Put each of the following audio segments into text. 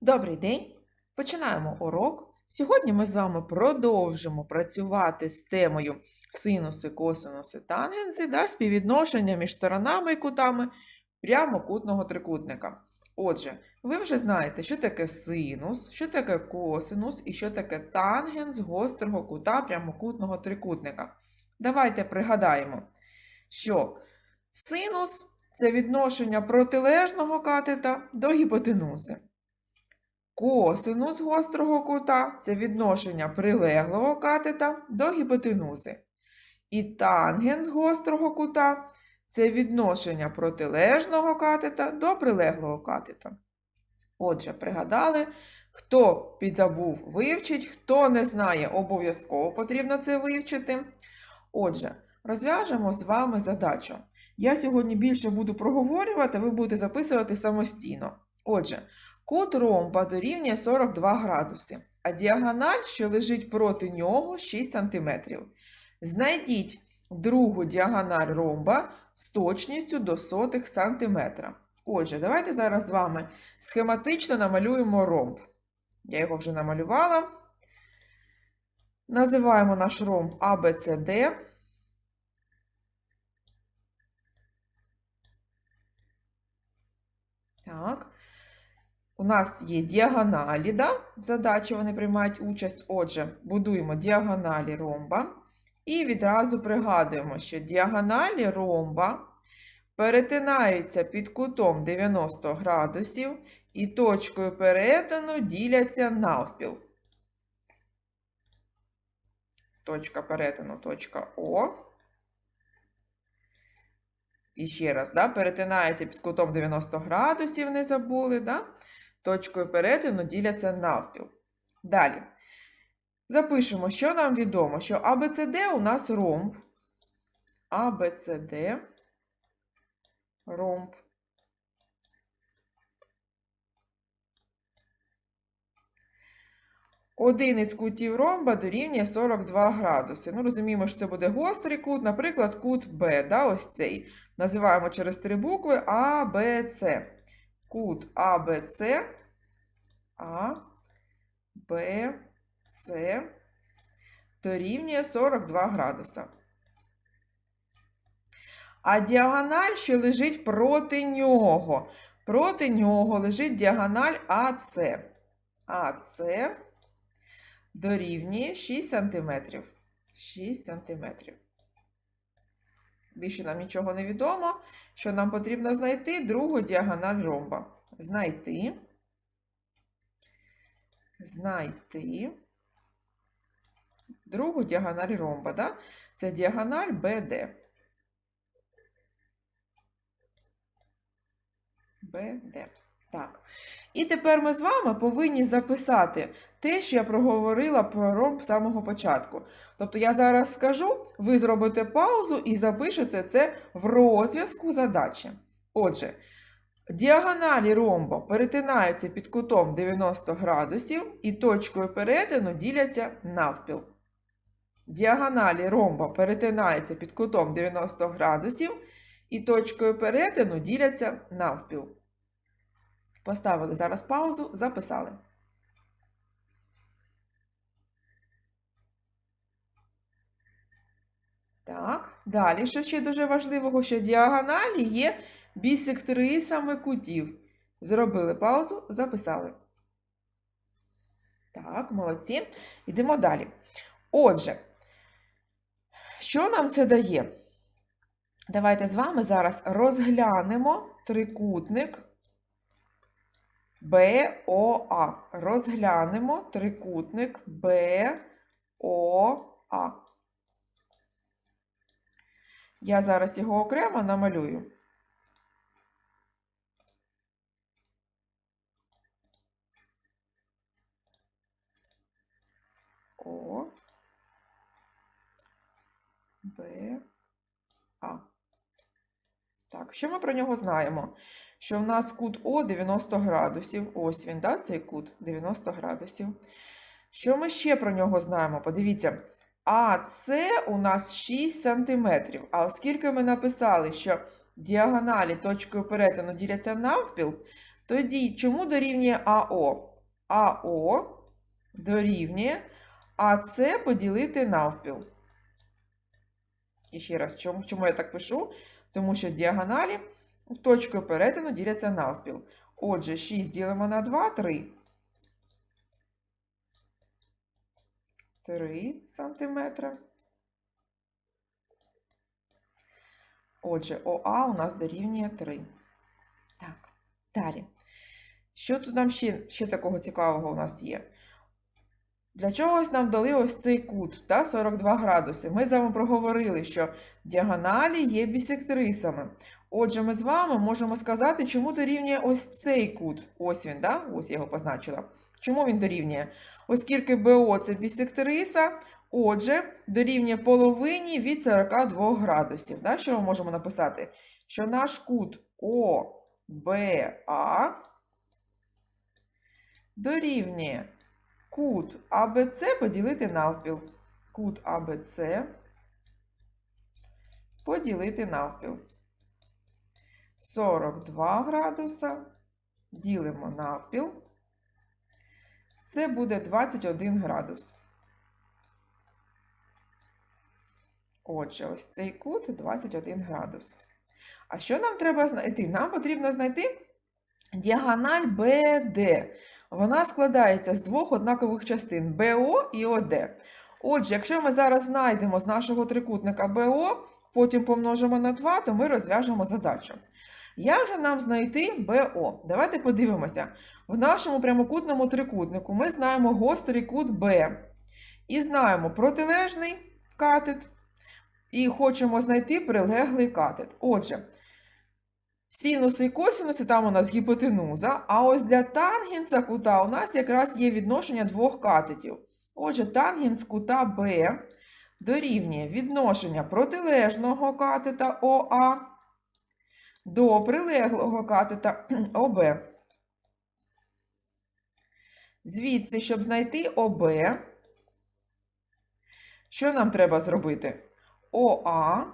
Добрий день! Починаємо урок. Сьогодні ми з вами продовжимо працювати з темою синуси, косинуси, тангенси та співвідношення між сторонами і кутами прямокутного трикутника. Отже, ви вже знаєте, що таке синус, що таке косинус і що таке тангенс гострого кута прямокутного трикутника. Давайте пригадаємо, що синус це відношення протилежного катета до гіпотенузи. Косинус гострого кута це відношення прилеглого катета до гіпотенузи. І тангенс гострого кута це відношення протилежного катета до прилеглого катета. Отже, пригадали, хто підзабув, вивчить, хто не знає, обов'язково потрібно це вивчити. Отже, розв'яжемо з вами задачу. Я сьогодні більше буду проговорювати, ви будете записувати самостійно. Отже, Кут ромба дорівнює 42 градуси, а діагональ, що лежить проти нього, 6 см. Знайдіть другу діагональ ромба з точністю до сотих сантиметра. Отже, давайте зараз з вами схематично намалюємо ромб. Я його вже намалювала. Називаємо наш ромб ABCD. Так. У нас є діагоналі, да? в задачі вони приймають участь. Отже, будуємо діагоналі ромба. І відразу пригадуємо, що діагоналі ромба перетинаються під кутом 90 градусів і точкою перетину діляться навпіл. Точка перетину точка О. І ще раз, да, перетинаються під кутом 90 градусів, не забули, да? Точкою перетину діляться навпіл. Далі. Запишемо, що нам відомо, що ABCD у нас ромб. ABCD ромб. Один із кутів ромба дорівнює 42 градуси. Ну, розуміємо, що це буде гострий кут, наприклад, кут Б, да, ось цей. Називаємо через три букви А, Б, С. Кут АБЦ, А, Б, С дорівнює 42 градуса. А діагональ, що лежить проти нього. Проти нього лежить діагональ АС. АС дорівнює 6 см. 6 см. Більше нам нічого не відомо, що нам потрібно знайти другу діагональ ромба. Знайти. Знайти. Другу діагональ ромба. Да? Це діагональ BD. BD. Так. І тепер ми з вами повинні записати те, що я проговорила про з самого початку. Тобто я зараз скажу, ви зробите паузу і запишете це в розв'язку задачі. Отже, діагоналі ромба перетинаються під кутом 90 градусів і точкою перетину діляться навпіл. Діагоналі ромба перетинаються під кутом 90 градусів і точкою перетину діляться навпіл. Поставили зараз паузу, записали. Так, далі, що ще дуже важливого, що діагоналі є бісектрисами кутів. Зробили паузу, записали. Так, молодці. Йдемо далі. Отже, що нам це дає? Давайте з вами зараз розглянемо трикутник БОА. Розглянемо трикутник БОА. Я зараз його окремо намалюю. О, Б. Так, що ми про нього знаємо? Що в нас кут О 90 градусів. Ось він, да, цей кут 90 градусів. Що ми ще про нього знаємо? Подивіться. А це у нас 6 см. А оскільки ми написали, що діагоналі точкою перетину діляться навпіл, Тоді чому дорівнює АО? АО дорівнює АС поділити навпіл. І ще раз, чому, чому я так пишу? Тому що діагоналі точкою перетину діляться навпіл. Отже, 6 ділимо на 2, 3. 3 сантиметра. Отже, ОА у нас дорівнює 3. Так, далі. Що тут нам ще, ще такого цікавого у нас є? Для чогось нам дали ось цей кут, та, 42 градуси. Ми з вами проговорили, що діагоналі є бісектрисами. Отже, ми з вами можемо сказати, чому дорівнює ось цей кут. Ось він, да? ось я його позначила. Чому він дорівнює? Оскільки БО це бісектриса, отже, дорівнює половині від 42 градусів. Да? Що ми можемо написати? Що наш кут ОБА дорівнює кут АБЦ поділити навпіл. Кут АБЦ поділити навпіл. 42 градуса ділимо навпіл. Це буде 21 градус. Отже, ось цей кут 21 градус. А що нам треба знайти? Нам потрібно знайти діагональ BD. Вона складається з двох однакових частин БО і ОД. Отже, якщо ми зараз знайдемо з нашого трикутника БО, потім помножимо на 2, то ми розв'яжемо задачу. Як же нам знайти БО? Давайте подивимося. В нашому прямокутному трикутнику ми знаємо гострий кут Б. І знаємо протилежний катет. І хочемо знайти прилеглий катет. Отже, синуси і косинуси там у нас гіпотенуза, а ось для тангенса кута у нас якраз є відношення двох катетів. Отже, тангенс кута Б дорівнює відношення протилежного катета ОА до прилеглого катета ОБ. Звідси, щоб знайти ОБ, що нам треба зробити? ОА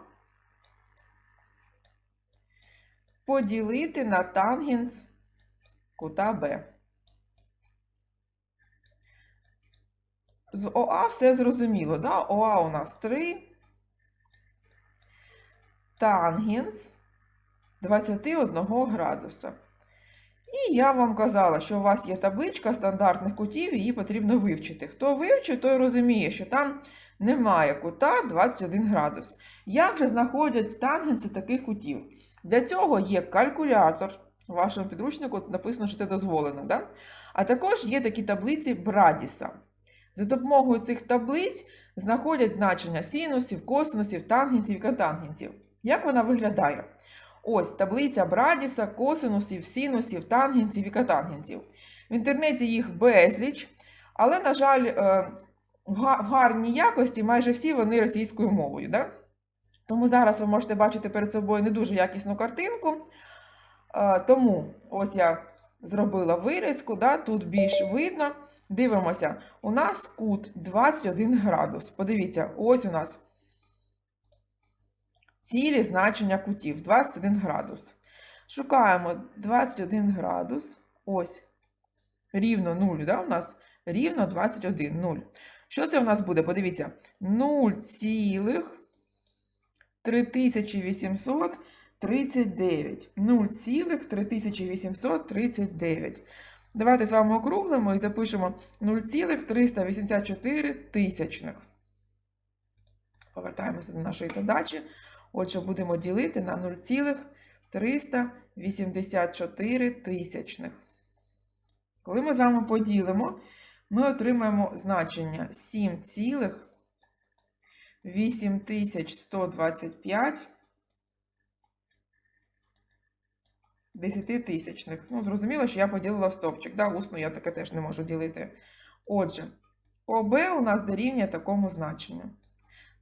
поділити на тангенс кута Б. З ОА все зрозуміло, да? ОА у нас 3. Тангенс 21 градуса. І я вам казала, що у вас є табличка стандартних кутів, її потрібно вивчити. Хто вивчив, той розуміє, що там немає кута 21 градус. Як же знаходять тангенси таких кутів? Для цього є калькулятор. У вашому підручнику написано, що це дозволено. Да? А також є такі таблиці Брадіса. За допомогою цих таблиць знаходять значення синусів, косинусів, тангенсів і котангенсів. Як вона виглядає? Ось таблиця Брадіса, косинусів, синусів, тангенсів і котангенсів. В інтернеті їх безліч, але, на жаль, е, в гарній якості майже всі вони російською мовою. Да? Тому зараз ви можете бачити перед собою не дуже якісну картинку. Е, тому ось я зробила вирізку, да? тут більш видно. Дивимося, у нас кут 21 градус. Подивіться, ось у нас цілі значення кутів 21 градус. Шукаємо 21 градус. Ось рівно 0, да, у нас рівно 21 0. Що це у нас буде? Подивіться, 0,3839. 0,3839. Давайте з вами округлимо і запишемо 0,384 тисячних. Повертаємося до нашої задачі. Отже, будемо ділити на 0,384 тисячних. Коли ми з вами поділимо, ми отримаємо значення 7,8125 десятитисячних. Ну, зрозуміло, що я поділила в стовпчик. Да? Усно я таке теж не можу ділити. Отже, ОБ у нас дорівнює такому значенню.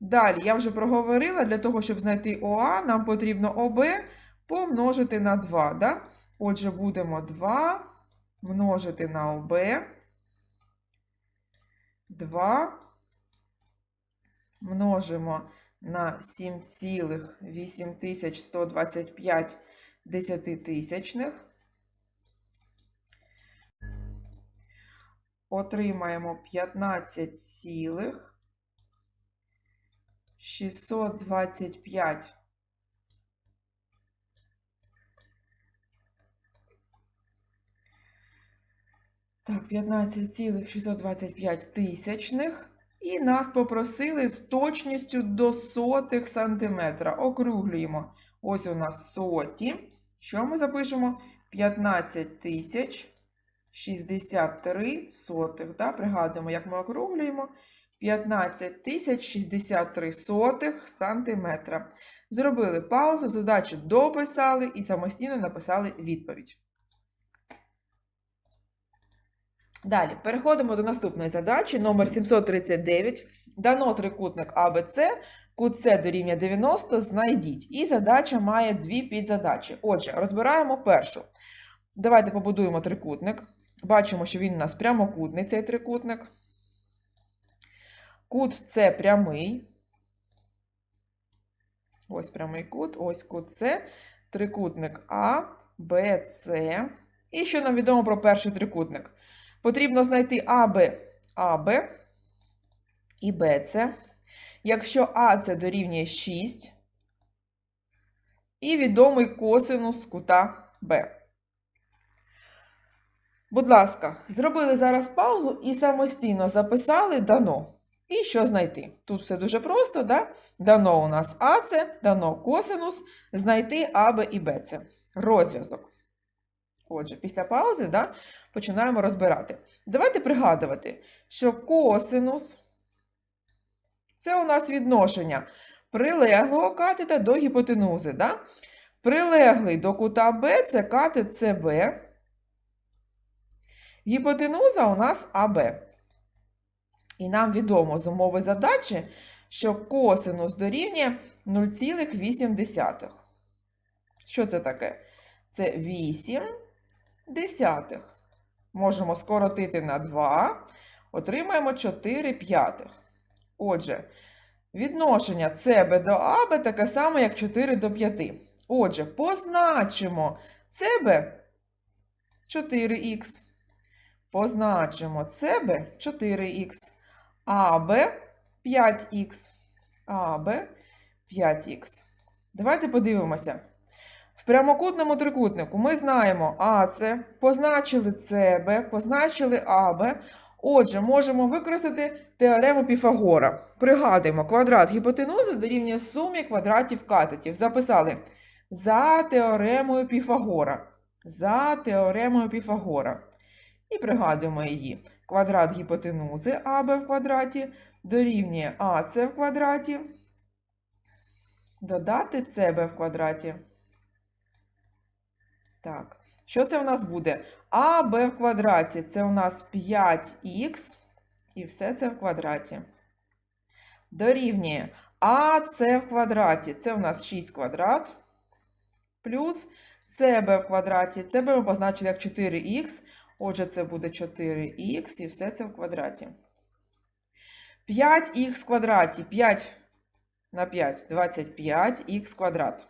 Далі, я вже проговорила, для того, щоб знайти ОА, нам потрібно ОБ помножити на 2. Да? Отже, будемо 2 множити на ОБ. 2 множимо на 7,8125 десятитисячних. отримаємо 15 цілих 625 Так, 15,625 тисячних. І нас попросили з точністю до сотих сантиметра. Округлюємо. Ось у нас соті. Що ми запишемо? 15 тисяч 63 сотих. Да? Пригадуємо, як ми округлюємо. 15 тисяч 63 сотих сантиметра. Зробили паузу, задачу дописали і самостійно написали відповідь. Далі, переходимо до наступної задачі, номер 739. Дано трикутник АБЦ, кут С дорівнює 90, знайдіть. І задача має дві підзадачі. Отже, розбираємо першу. Давайте побудуємо трикутник. Бачимо, що він у нас прямокутний, цей трикутник. Кут С прямий. Ось прямий кут, ось кут С. Трикутник А, Б, С. І що нам відомо про перший трикутник? Потрібно знайти АБ, АБ і БЦ. Якщо АЦ дорівнює 6, і відомий косинус кута Б. Будь ласка, зробили зараз паузу і самостійно записали дано. І що знайти? Тут все дуже просто, да? Дано у нас АЦ, дано косинус, знайти АБ і БЦ. Розв'язок. Отже, після паузи да, починаємо розбирати. Давайте пригадувати, що косинус це у нас відношення прилеглого катета до гіпотенузи. Да? Прилеглий до кута Б це катет СБ. Гіпотенуза у нас АБ. І нам відомо з умови задачі, що косинус дорівнює 0,8. Що це таке? Це 8 десятих. Можемо скоротити на 2, отримаємо 4 п'ятих. Отже, відношення СБ до АБ таке саме, як 4 до 5. Отже, позначимо СБ 4х. Позначимо СБ 4х, АБ 5х. АБ 5х. Давайте подивимося. В прямокутному трикутнику ми знаємо АЦ, позначили СБ, позначили АБ. Отже, можемо використати теорему Піфагора. Пригадуємо, квадрат гіпотенузи дорівнює сумі квадратів катетів. Записали за теоремою Піфагора. За теоремою Піфагора. І пригадуємо її. Квадрат гіпотенузи АБ в квадраті дорівнює АЦ в квадраті. Додати СБ в квадраті. Так, що це у нас буде? А, Б в квадраті це у нас 5х, і все це в квадраті. Дорівнює А, С в квадраті це у нас 6 квадрат. Плюс СБ в квадраті. Це ми позначили як 4х. Отже, це буде 4х і все це в квадраті. 5х в квадраті. 5 на 5 25х квадрат.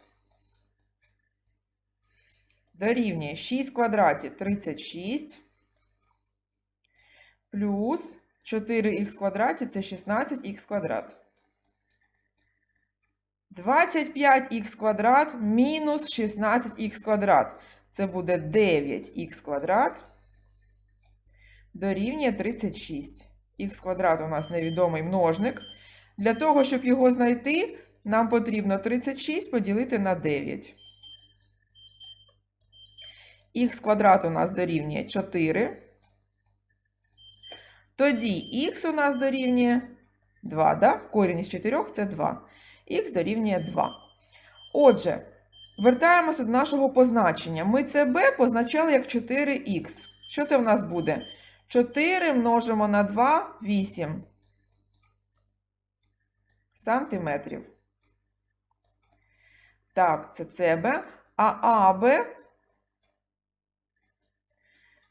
Дорівнює 6 в квадраті 36 плюс 4х в квадраті це 16х квадрат. 25х квадрат мінус 16х квадрат. Це буде 9х квадрат дорівнює 36. Х квадрат у нас невідомий множник. Для того, щоб його знайти, нам потрібно 36 поділити на 9. Х квадрат у нас дорівнює 4. Тоді х у нас дорівнює 2, да? корінь із 4 це 2. Х дорівнює 2. Отже, вертаємося до нашого позначення. Ми це b позначали як 4х. Що це в нас буде? 4 множимо на 2 8 сантиметрів. Так, це СБ. А АБ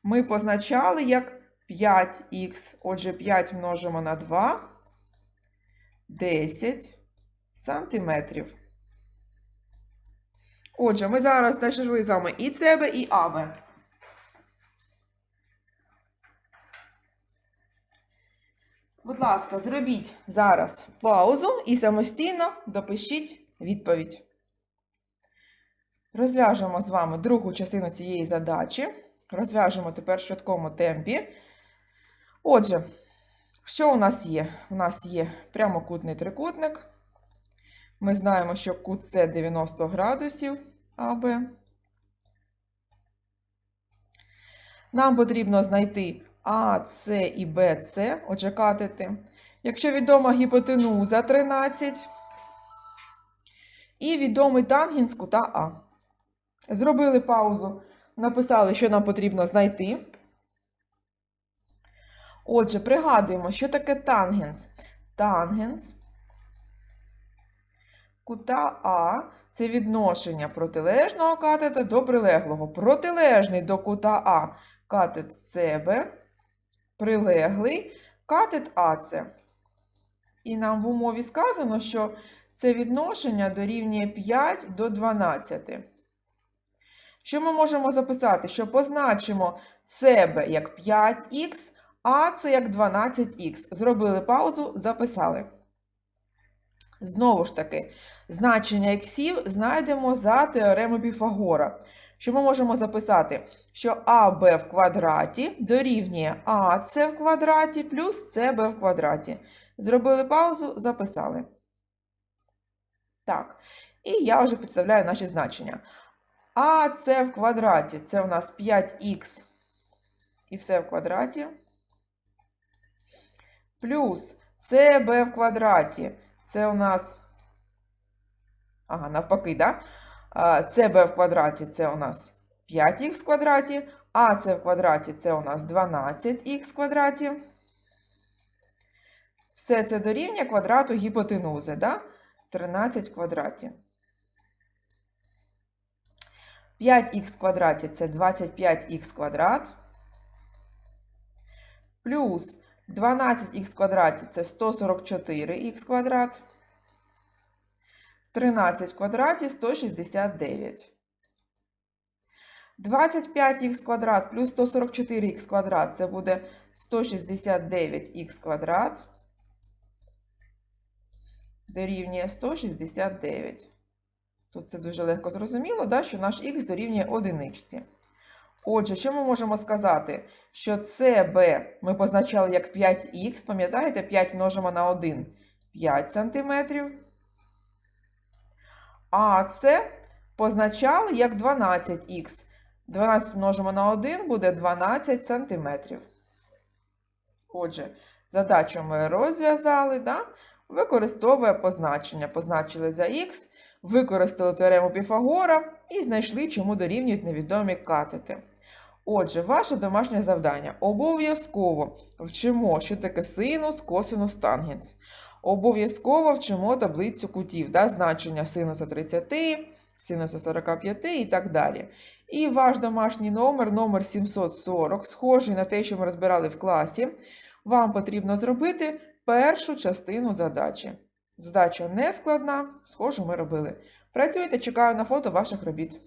ми позначали як 5х. Отже, 5 множимо на 2 10 сантиметрів. Отже, ми зараз знайшли з вами і СБ, і АБ. Будь ласка, зробіть зараз паузу і самостійно допишіть відповідь. Розв'яжемо з вами другу частину цієї задачі. Розв'яжемо тепер в швидкому темпі. Отже, що у нас є? У нас є прямокутний трикутник. Ми знаємо, що кут С 90 градусів АБ. Нам потрібно знайти АС і отже, катети. Якщо відома гіпотенуза 13 і відомий тангенс кута А. Зробили паузу, написали, що нам потрібно знайти. Отже, пригадуємо, що таке тангенс. Тангенс кута А це відношення протилежного катета до прилеглого. Протилежний до кута А катет СБ, прилеглий катет АЦ. І нам в умові сказано, що це відношення дорівнює 5 до 12. Що ми можемо записати? Що позначимо себе як 5х, а це як 12х. Зробили паузу, записали. Знову ж таки, значення іксів знайдемо за теоремою Піфагора. Що ми можемо записати? Що АБ в квадраті дорівнює АС в квадраті плюс СБ в квадраті. Зробили паузу, записали. Так, і я вже підставляю наші значення. АС в квадраті це у нас 5х і все в квадраті. Плюс СБ в квадраті це у нас. Ага, навпаки, да? СБ в квадраті це у нас 5х в квадраті, а це в квадраті це у нас 12х в квадраті. Все це дорівнює квадрату гіпотенузи, да? 13 в квадраті. 5х в квадраті це 25х квадрат. Плюс 12х в квадраті це 144х квадрат. 13 в квадраті 169. 25х квадрат плюс 144х квадрат це буде 169х квадрат. Дорівнює 169. Тут це дуже легко зрозуміло, да, що наш х дорівнює одиничці. Отже, що ми можемо сказати? Що CB ми позначали як 5х, пам'ятаєте, 5 множимо на 1 5 см. А це позначали як 12х. 12 множимо на 1 буде 12 см. Отже, задачу ми розв'язали, да? використовує позначення. Позначили за х, використали теорему Піфагора і знайшли, чому дорівнюють невідомі катети. Отже, ваше домашнє завдання. Обов'язково вчимо, що таке синус, косинус, тангенс. Обов'язково вчимо таблицю кутів, да, значення синуса 30, синуса 45 і так далі. І ваш домашній номер, номер 740, схожий на те, що ми розбирали в класі, вам потрібно зробити першу частину задачі. Задача не складна, схожу ми робили. Працюйте, чекаю на фото ваших робіт.